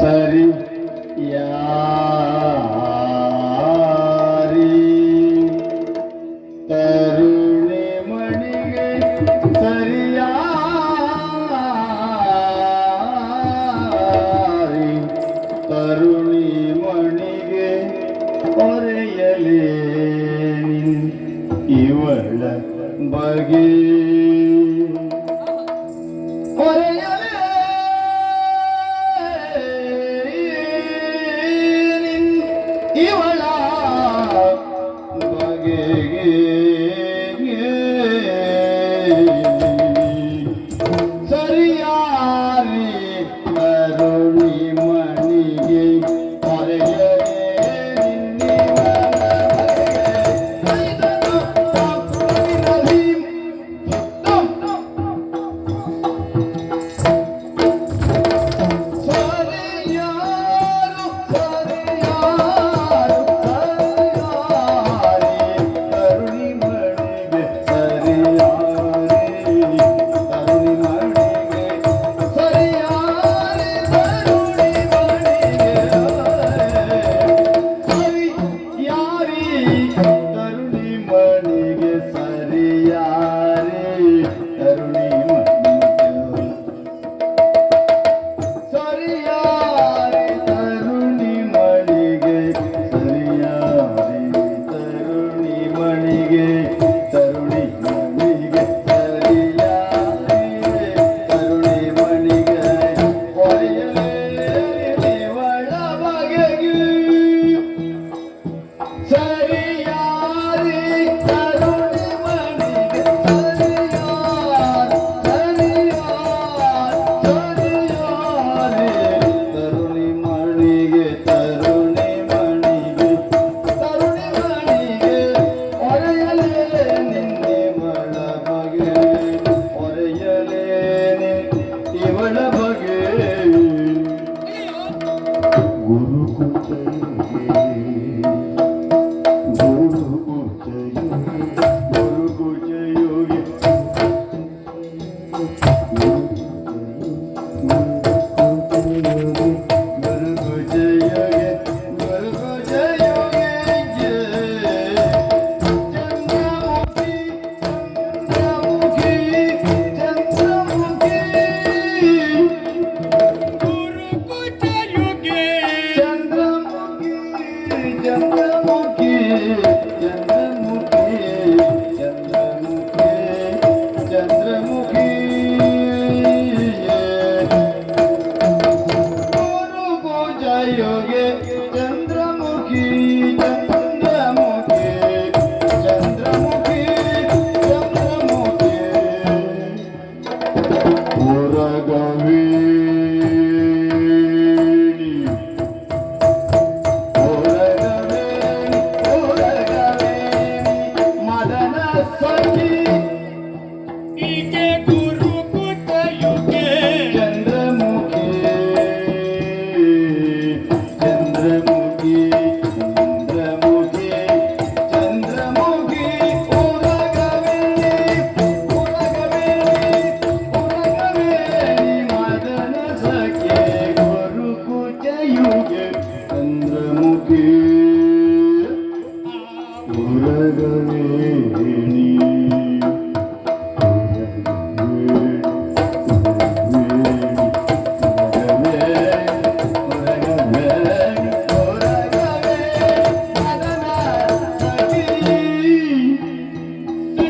ಸರಿ. ಯಾರಿ ತರುಣಿ ಮಣಿಗೆ ಸರಿಯಾರಿ ತರುಣಿ ಮಣಿಗೆ ಒರೆಯಲೇನಿ ಇವಳ ಬಗೆ.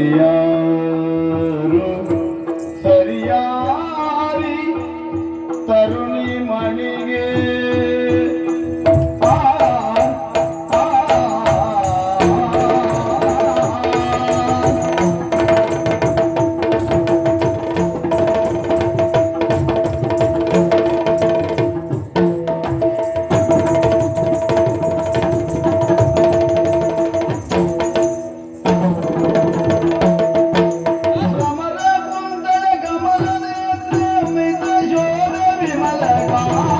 Yeah. Bye.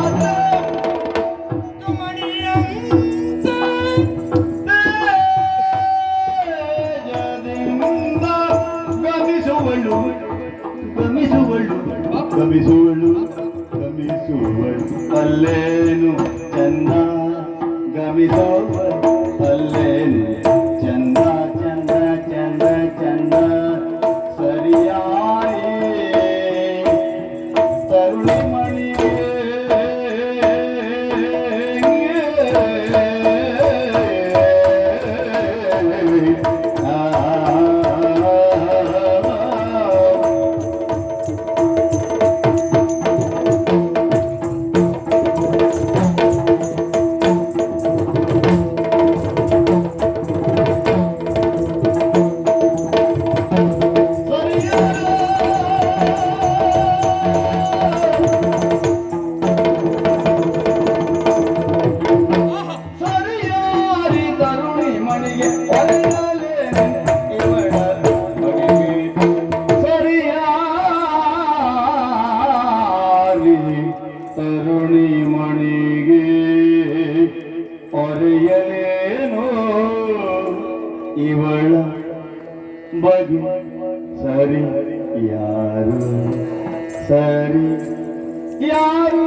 ಬಗೆ. ಸರಿ ಯಾರು? ಸರಿ ಯಾರು?